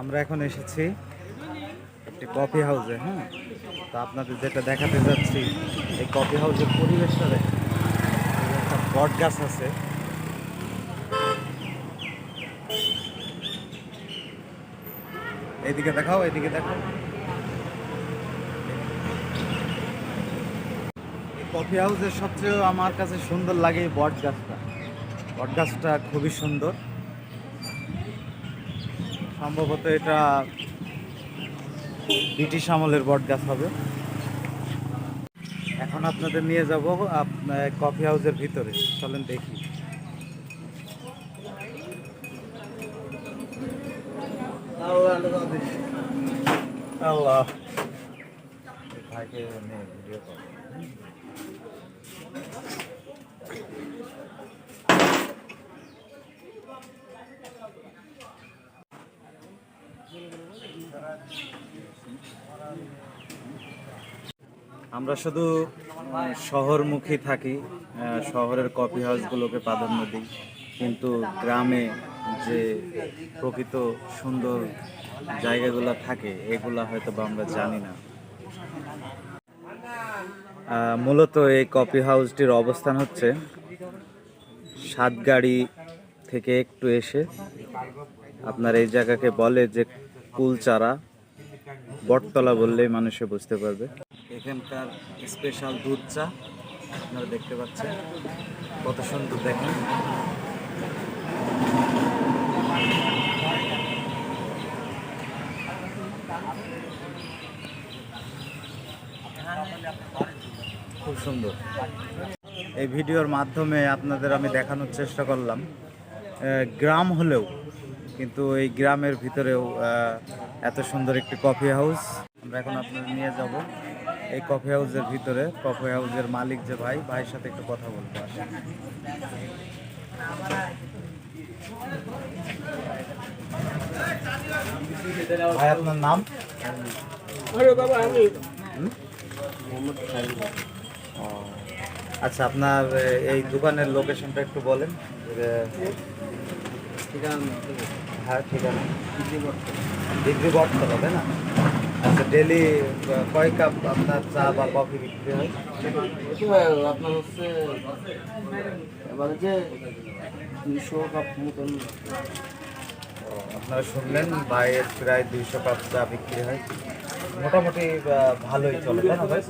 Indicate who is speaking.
Speaker 1: আমরা এখন এসেছি একটি কফি হাউসে হ্যাঁ? তো আপনাদের যেটা দেখাতে যাচ্ছি, এই কফি হাউসের পরিবেশটা একটা বট গাছ আছে। এইদিকে দেখাও এইদিকে দেখাও কফি হাউসের সবচেয়ে আমার কাছে সুন্দর লাগে বট গাছটা। বট গাছটা খুবই সুন্দর। সম্ভবত এটা ব্রিটিশ আমলের বট গাছ হবে। এখন আপনাদের নিয়ে যাব কফি হাউসের ভিতরে। চলেন দেখি। আল্লাহ। ভাইকে ভিডিও আমরা শুধু শহরমুখী থাকি শহরের কফি হাউসগুলোকে প্রাধান্য দিই, কিন্তু গ্রামে যে প্রকৃত সুন্দর জায়গাগুলো থাকে, এগুলা হয়তো বা আমরা জানি না। মূলত এই কফি হাউসটির অবস্থান হচ্ছে সাতগাড়ি থেকে একটু এসে, আপনার এই জায়গাকে বলে যে কুলচারা। বটতলা বললেই মানুষে বুঝতে পারবে। এখানকার স্পেশাল দুধ চা, আপনারা দেখতে পাচ্ছেন। কত সুন্দর দেখেন। খুব সুন্দর। এই ভিডিওর মাধ্যমে আপনাদের আমি দেখানোর চেষ্টা করলাম। গ্রাম হলেও কিন্তু এই গ্রামের ভিতরেও এত সুন্দর একটি কফি হাউস আমরা এখন আপনাদের নিয়ে যাব এই কফি হাউসের ভিতরে। কফি হাউসের মালিক যে ভাই ভাইয়ের সাথে একটু কথা বলতে আসেন ভাই আপনার নাম? আচ্ছা আপনার এই দোকানের লোকেশনটা একটু বলেন। হ্যাঁ ঠিকানা। ডিগ্রি বটতলা তাই না? আচ্ছা ডেলি কয় কাপ আপনার চা বা কফি বিক্রি হয়?
Speaker 2: আপনার হচ্ছে এবারে যে দুইশো কাপ মতন।
Speaker 1: আপনারা শুনলেন বাইরের প্রায় দুইশো কাপ চা বিক্রি হয়। মোটামুটি ভালোই চলে তাই না ভাই?